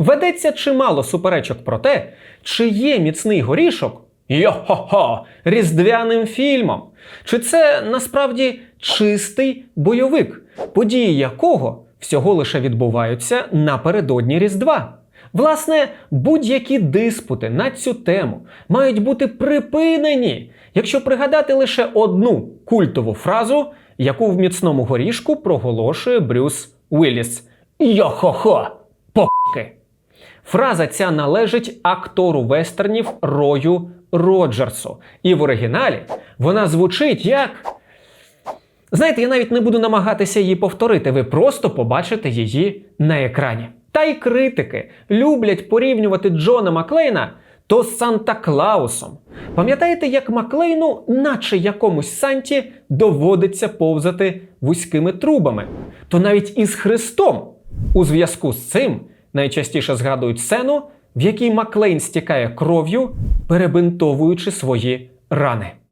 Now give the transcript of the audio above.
Ведеться чимало суперечок про те, чи є міцний горішок йо-хо-хо, різдвяним фільмом, чи це насправді чистий бойовик, події якого всього лише відбуваються напередодні Різдва. Власне, будь-які диспути на цю тему мають бути припинені, якщо пригадати лише одну культову фразу, яку в міцному горішку проголошує Брюс Уілліс. Йо-хо-хо! По**ки! Фраза ця належить актору вестернів Рою Роджерсу. І в оригіналі вона звучить як. Знаєте, я навіть не буду намагатися її повторити, ви просто побачите її на екрані. Та й критики люблять порівнювати Джона Маклейна то з Санта Клаусом. Пам'ятаєте, як Маклейну, наче якомусь Санті, доводиться повзати вузькими трубами, то навіть із Христом. У зв'язку з цим найчастіше згадують сцену, в якій Маклейн стікає кров'ю, перебинтовуючи свої рани.